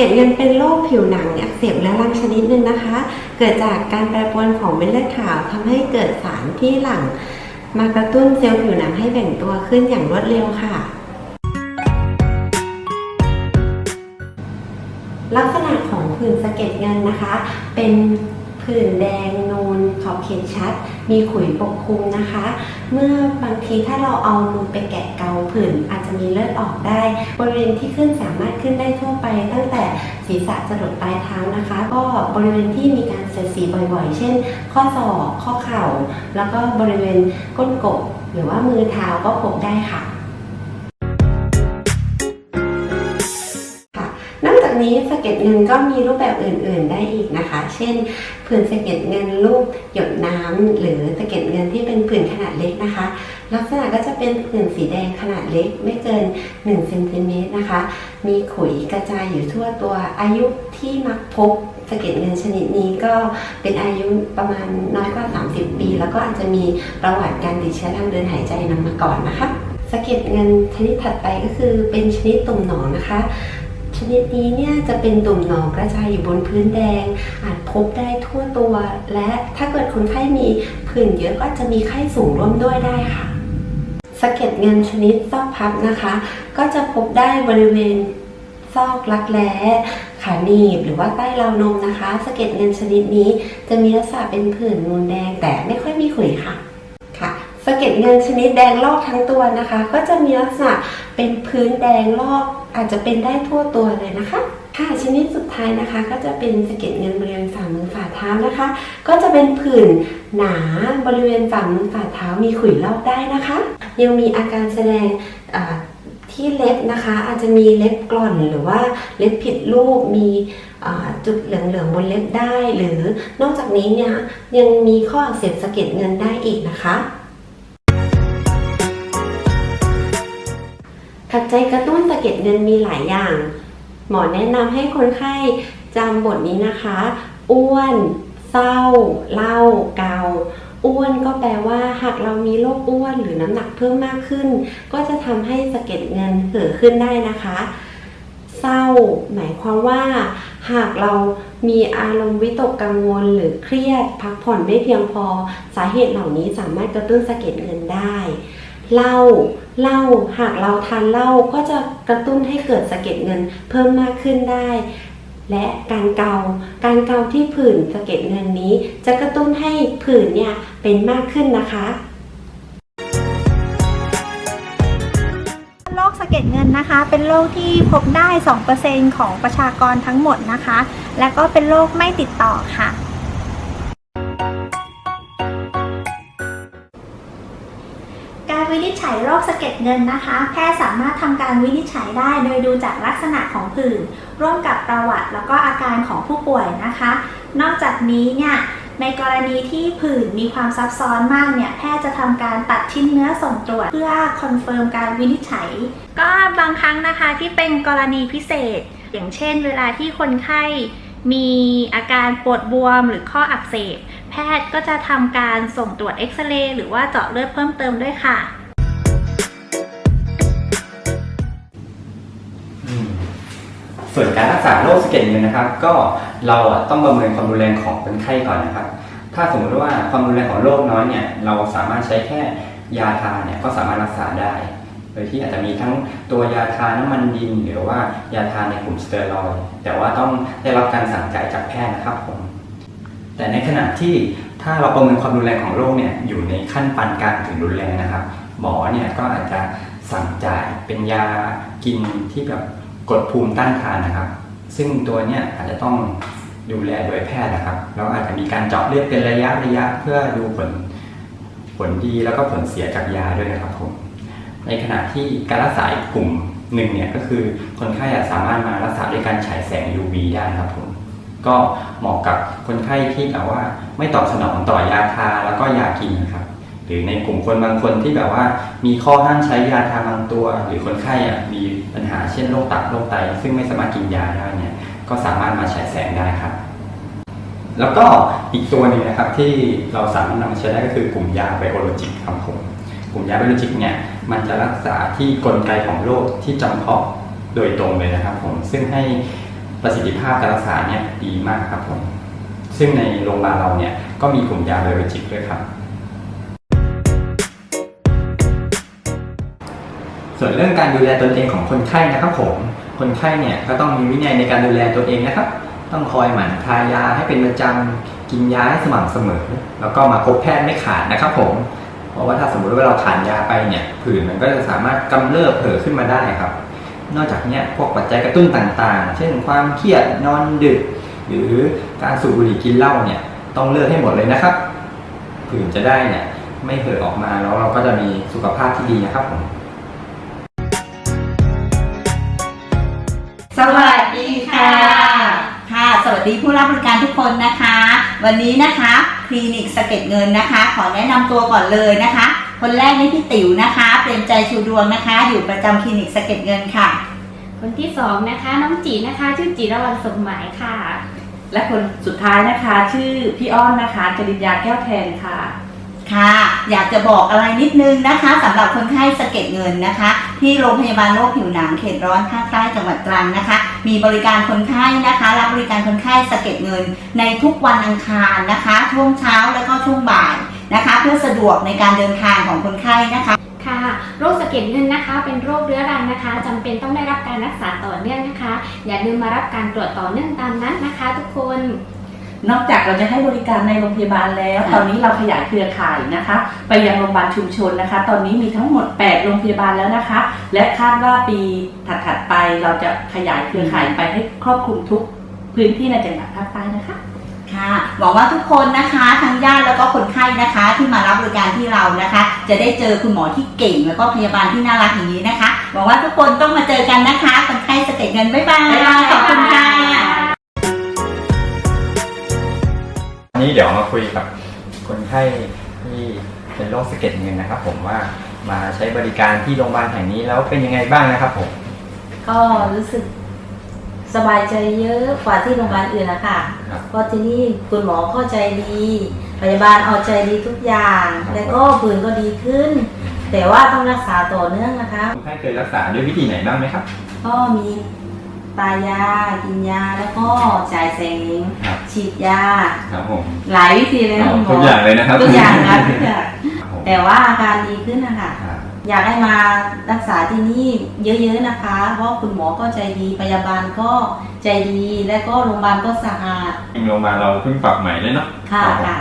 เก็ดเงินเป็นโรคผิวหนังอักเสบและรังชนิดหนึ่งนะคะ เกิดจากการแปรปรวนของเม็ดเลือดขาวทำให้เกิดสารที่หลั่งมากระตุ้นเซลล์ผิวหนังให้แบ่งตัวขึ้นอย่างรวดเร็วค่ะ ลักษณะของผื่นสะเก็ดเงินนะคะ เป็นผื่นแดงนูนขอบเขตชัด มีขุยปกคลุมนะคะ เมื่อบางทีถ้าเราเอามือไปแกะเกาผื่นอาจจะมีเลือดออกได้ บริเวณที่ขึ้นสามารถขึ้นได้ทั่วไป ตั้งแต่ศีรษะจรดปลายเท้านะคะ ก็บริเวณที่มีการเสียดสีบ่อยๆ เช่น ข้อศอกข้อเข่า แล้วก็บริเวณก้นกบหรือว่ามือเท้าก็พบได้ค่ะ นี้สะเก็ดเงินก็มีรูปแบบอื่น ๆ ได้อีกนะคะ เช่นผื่นสะเก็ดเงินรูปหยดน้ำหรือสะเก็ดเงินที่เป็นผื่นขนาดเล็กนะคะ ลักษณะก็จะเป็นผื่นสีแดงขนาดเล็ก ไม่เกิน1เซนติเมตรนะคะ มีขุยกระจายอยู่ทั่วตัวอายุที่มักพบสะเก็ดเงินชนิดนี้ก็เป็นอายุประมาณน้อยกว่า 30 ปี แล้วก็อาจจะมีประวัติการติดเชื้อทางเดินหายใจนำมาก่อนนะคะสะเก็ดเงินชนิดถัดไปก็คือเป็นชนิดตุ่มหนองนะคะ ชนิดนี้เนี่ยจะเป็นตุ่มหนองกระจายอยู่บนพื้นแดง อาจพบได้ทั่วตัว และถ้าเกิดคนไข้มีผื่นเยอะก็จะมีไข้สูงร่วมด้วยได้ค่ะสะเก็ดเงินชนิดซอกพับนะคะ ก็จะพบได้บริเวณซอกรักแร้ขาหนีบหรือว่าใต้ราวนมนะคะสะเก็ดเงินชนิดนี้ จะมีลักษณะเป็นผื่นนูนแดงแต่ไม่ค่อยมีขุยค่ะะสะเก็ดเงินชนิดแดงลอกทั้งตัวนะคะ ก็จะมีลักษณะเป็นพื้นแดงลอกอาจจะเป็นได้ทั่วตัวเลยนะคะค่ะชนิดสุดท้ายนะคะก็จะเป็นสะเก็ดเงินบริเวณฝ่ามือฝ่าเท้านะคะ ก็จะเป็นผื่นหนาบริเวณฝ่ามือฝ่าเท้ามีขุยลอกได้นะคะ ยังมีอาการแสดงที่เล็บนะคะ อาจจะมีเล็บกร่อนหรือว่าเล็บผิดรูปมีจุดเหลืองๆบนเล็บได้ หรือนอกจากนี้เนี่ยยังมีข้ออักเสบสะเก็ดเงินได้อีกนะคะ ปัจจัยกระตุ้นสะเก็ดเงินมีหลายอย่าง หมอแนะนำให้คนไข้จำบทนี้นะคะ อ้วน เศร้า เล่า เกาอ้วนก็แปลว่าหากเรามีโรคอ้วนหรือน้ำหนักเพิ่มมากขึ้น ก็จะทำให้สะเก็ดเงินเกิดขึ้นได้นะคะ เศร้า หมายความว่า หากเรามีอารมณ์วิตกกังวลหรือเครียด พักผ่อนไม่เพียงพอ สาเหตุเหล่านี้สามารถกระตุ้นสะเก็ดเงินได้ เหล้าเหล้าหากเราทานเหล้าก็จะกระตุ้นให้เกิดสะเก็ดเงินเพิ่มมากขึ้นได้ และการเกา การเกาที่ผื่นสะเก็ดเงินนี้ จะกระตุ้นให้ผื่นเนี่ยเป็นมากขึ้นนะคะโรคสะเก็ดเงินนะคะ เป็นโรคที่พบได้ 2%ของประชากรทั้งหมดนะคะ และก็เป็นโรคไม่ติดต่อค่ะ วินิจฉัยโรคสะเก็ดเงินนะคะ แพทย์สามารถทำการวินิจฉัยได้โดยดูจากลักษณะของผื่นร่วมกับประวัติแล้วก็อาการของผู้ป่วยนะคะ นอกจากนี้เนี่ยในกรณีที่ผื่นมีความซับซ้อนมากเนี่ยแพทย์จะทำการตัดชิ้นเนื้อส่งตรวจ เพื่อคอนเฟิร์มการวินิจฉัย ก็บางครั้งนะคะที่เป็นกรณีพิเศษ อย่างเช่น เวลาที่คนไข้มีอาการปวดบวมหรือข้ออักเสบ แพทย์ก็จะทำการส่งตรวจเอ็กซเรย์หรือว่าเจาะเลือดเพิ่มเติมด้วยค่ะ ส่วนการรักษาโรคสะเก็ดเงินนะครับ ก็เราต้องประเมินความรุนแรงของคนไข้ก่อนนะครับ ถ้าสมมติว่าความรุนแรงของโรคน้อยเนี่ยเราสามารถใช้แค่ยาทาเนี่ยก็สามารถรักษาได้โดยที่อาจจะมีทั้งตัวยาทาน้ำมันดิน หรือว่ายาทาในกลุ่มสเตียรอยแต่ว่าต้องได้รับการสั่งจ่ายจากแพทย์นะครับผมแต่ในขณะที่ถ้าเราประเมินความรุนแรงของโรคเนี่ยอยู่ในขั้นปานกลางถึงรุนแรงนะครับ หมอเนี่ยก็อาจจะสั่งจ่ายเป็นยากินที่แบบ กดภูมิต้านทานนะครับ ซึ่งตัวเนี่ยอาจจะต้องดูแลโดยแพทย์นะครับ แล้วอาจจะมีการเจาะเลือดเป็นระยะระยะเพื่อดูผลผลดีแล้วก็ผลเสียจากยาด้วยนะครับผม ในขณะที่การรักษาอีกกลุ่มหนึ่งเนี่ยก็คือคนไข้สามารถมารักษาด้วยการฉายแสง UV ได้นะครับผม ก็เหมาะกับคนไข้ที่แบบว่าไม่ตอบสนองต่อยาทาแล้วก็ยากินนะครับ หรือในกลุ่มคนบางคนที่แบบว่า มีข้อห้ามใช้ยาทาบางตัว หรือคนไข้อะมีปัญหาเช่นโรคตับโรคไต ซึ่งไม่สามารถกินยาได้เนี่ยก็สามารถมาฉายแสงได้ครับ แล้วก็อีกตัวหนึ่งนะครับที่เราสามารถนำมาใช้ได้ก็คือกลุ่มยาไบโอโลจิกครับผมกลุ่มยาไบโอโลจิกเนี่ยมันจะรักษาที่กลไกของโรคที่จำเพาะโดยตรงเลยนะครับผมซึ่งให้ประสิทธิภาพการรักษาเนี่ยดีมากครับผมซึ่งในโรงพยาบาลเราเนี่ยก็มีกลุ่มยาไบโอจิกด้วยครับ ส่วนเรื่องการดูแลตนเองของคนไข้นะครับผม คนไข้เนี่ยก็ต้องมีวินัยในการดูแลตัวเองนะครับ ต้องคอยหมั่นทายาให้เป็นประจำกินยาให้สม่ำเสมอ แล้วก็มาพบแพทย์ไม่ขาดนะครับผม เพราะว่าถ้าสมมติว่าเราขาดยาไปเนี่ยผื่นมันก็จะสามารถกำเริบเผลอขึ้นมาได้ครับ นอกจากนี้พวกปัจจัยกระตุ้นต่างๆ เช่น ความเครียดนอนดึก หรือการสูบบุหรี่กินเหล้าเนี่ยต้องเลิกให้หมดเลยนะครับผื่นจะได้เนี่ยไม่เผลอออกมาแล้วเราก็จะมีสุขภาพที่ดีนะครับผม วัสดีผู้รับบริการทุกคนนะคะ วันนี้นะคะคลินิกสะเก็ดเงินนะคะ ขอแนะนำตัวก่อนเลยนะคะ คนแรกนี่พี่ติ๋วนะคะเปรมใจชูดวงนะคะ อยู่ประจำคลินิกสะเก็ดเงินค่ะ คนที่สองนะคะน้องจีนะคะชื่อจีรวรรณสมหมายค่ะ และคนสุดท้ายนะคะ ชื่อพี่อ้อนนะคะจริญญาแก้วแทนค่ะ ค่ะ อยากจะบอกอะไรนิดนึงนะคะสำหรับคนไข้สะเก็ดเงินนะคะ ที่โรงพยาบาลโรคผิวหนังเขตร้อนภาคใต้จังหวัดตรังนะคะ มีบริการคนไข้นะคะ รับบริการคนไข้สะเก็ดเงิน ในทุกวันอังคารนะคะ ช่วงเช้าและก็ช่วงบ่ายนะคะ เพื่อสะดวกในการเดินทางของคนไข้นะคะค่ะโรคสะเก็ดเงินนะคะ เป็นโรคเรื้อรังนะคะจำเป็นต้องได้รับการรักษาต่อเนื่องนะคะ อย่าลืมมารับการตรวจต่อเนื่องตามนัดนะคะ ทุกคน นอกจากเราจะให้บริการในโรงพยาบาลแล้วค่ะตอนนี้เราขยายเครือข่ายนะคะ ไปยังโรงพยาบาลชุมชนนะคะ ตอนนี้มีทั้งหมด 8 โรงพยาบาลแล้วนะคะ และคาดว่าปีถัดๆไปเราจะขยายเครือข่ายไปให้ครอบคลุมทุกพื้นที่ในจังหวัดภาคใต้นะคะค่ะหวังว่าทุกคนนะคะทั้งญาติแล้วก็คนไข้นะคะ ที่มารับบริการที่เรานะคะ จะได้เจอคุณหมอที่เก่ง แล้วก็พยาบาลที่น่ารักอย่างนี้นะคะหวังว่าทุกคนต้องมาเจอกันนะคะคนไข้สเต็กเงินบ๊ายบายบ๊ายบายขอบคุณค่ะ นนี้เดี๋ยวมาคุยกับคนไข้ที่เป็นโรคสะเก็ดเงินนะครับ ผมว่ามาใช้บริการที่โรงพยาบาลแห่งนี้แล้วเป็นยังไงบ้างนะครับผม ก็รู้สึกสบายใจเยอะกว่าที่โรงพยาบาลอื่นนะคะครับเพราะที่นี่คุณหมอเข้าใจดี พยาบาลเอาใจดีทุกอย่าง ครับ แล้วก็ผื่นก็ดีขึ้น แต่ว่าต้องรักษาต่อเนื่องนะคะ คนไข้เคยรักษาด้วยวิธีไหนบ้างไหมครับ ก็มี ตายา กินยาแล้วก็จ่ายแสง ครับ ฉีดยา ครับผมหลายวิธีเลยนะคุณหมอทุกอย่างเลยนะครับทุกอย่างครับทุกอย่างครับผมแต่ว่าอาการดีขึ้นนะคะครับอยากให้มารักษาที่นี่เยอะๆนะคะ เพราะคุณหมอก็ใจดี พยาบาลก็ใจดี และก็โรงพยาบาลก็สะอาด โรงพยาบาลเราเพิ่งปรับใหม่เลยเนาะค่ะรับผม ค่ะ